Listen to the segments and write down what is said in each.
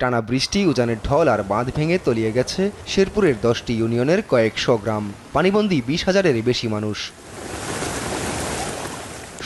টানা বৃষ্টি উজানের ঢল আর বাঁধ ভেঙে তলিয়ে গেছে শেরপুরের দশটি ইউনিয়নের কয়েকশো গ্রাম। পানিবন্দী বিশ হাজারের বেশি মানুষ।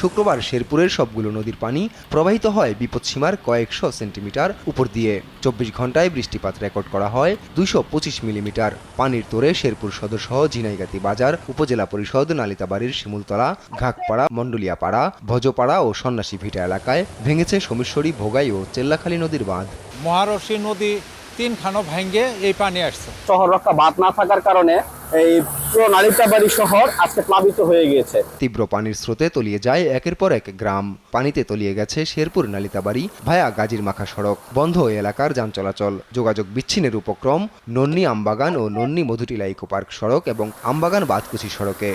শুক্রবার শেরপুরের সবগুলো নদীর পানি প্রবাহিত হয় বিপদসীমার কয়েকশো সেন্টিমিটার উপর দিয়ে। চব্বিশ ঘন্টায় বৃষ্টিপাত রেকর্ড করা হয় দুইশো পঁচিশ মিলিমিটার। পানির তোরে শেরপুর সদর সহ ঝিনাইগাতি বাজার, উপজেলা পরিষদ, নালিতাবাড়ির শিমুলতলা, ঘাকপাড়া মন্ডলিয়াপাড়া ভজপাড়া ও সন্ন্যাসী ভিটা এলাকায় ভেঙেছে সমিশ্বরী, ভোগাই ও চেল্লাখালী নদীর বাঁধ। মহারশী নদী তিনখানো ভাঙ্গে এই পানি আসছে। শহর রক্ষা বাঁধ না থাকার কারণে এই পুরো নালিতাবাড়ি শহর আজকে প্লাবিত হয়ে গিয়েছে। তীব্র পানির স্রোতে তলিয়ে যায় একের পর এক গ্রাম। পানিতে তলিয়ে গেছে শেরপুর নালিতাবাড়ি ভায়া গাজীর মাখা সড়ক বন্ধ ওই এলাকার যান চলাচল। যোগাযোগ বিচ্ছিন্নের উপক্রম নন্নি আমবাগান ও নন্নি মধুটিলা ইকো পার্ক সড়ক এবং আমবাগান বাদকুচি সড়কে।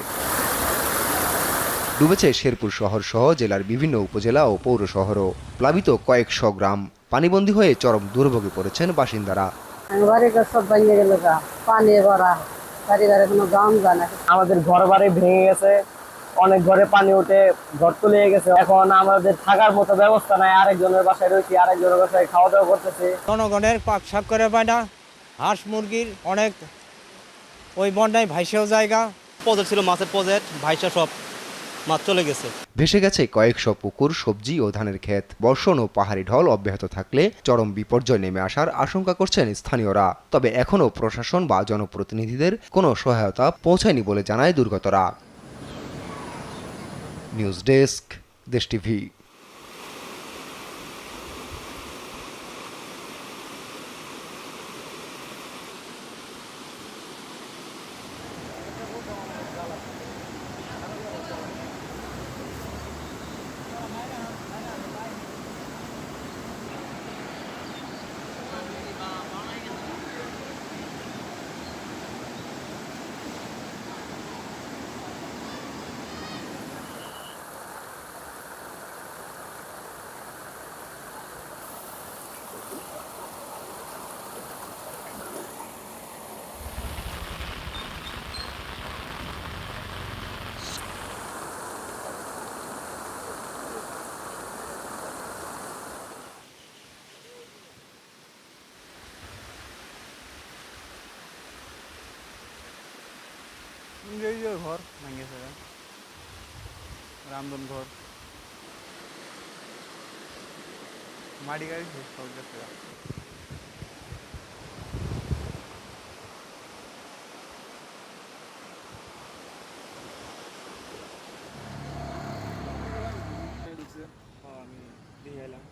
ডুবেছে শেরপুর শহর সহ জেলার বিভিন্ন উপজেলা ও পৌর শহরও। প্লাবিত কয়েকশো গ্রাম। পানিবন্দী হয়ে চরম দুর্ভোগে পড়েছেন বাসিন্দারা। আমাদের ঘর বাড়ি ভেঙে গেছে অনেক ঘরে পানি উঠে ঘর তুলে গেছে। এখন আমাদের থাকার মতো ব্যবস্থা নাই আরেকজনের বাসায় রয়েছি আরেকজনের বাসায় খাওয়া দাওয়া করতেছি। জনগণের পাক সাপ করে পায় না হাঁস মুরগির অনেক ওই বন্যায় ভাইসেও জায়গা। প্রজেক্ট ছিল মাছের প্রজেক্ট ভাইসা সব। মাছ চলে গেছে। ভেসে গেছে কয়েকশো পুকুর, সবজি ও ধানের ক্ষেত। বর্ষণ ও পাহাড়ি ঢল অব্যাহত থাকলে চরম বিপর্যয় নেমে আসার আশঙ্কা করছেন স্থানীয়রা। তবে এখনও প্রশাসন বা জনপ্রতিনিধিদের কোনো সহায়তা পৌঁছায়নি বলে জানায় দুর্গতরা। News desk, Desh TV. ঘর ভাঙিয়েছে রামদন ঘর মাটি গাড়ি সব গেছে আমি দিয়ে এলাম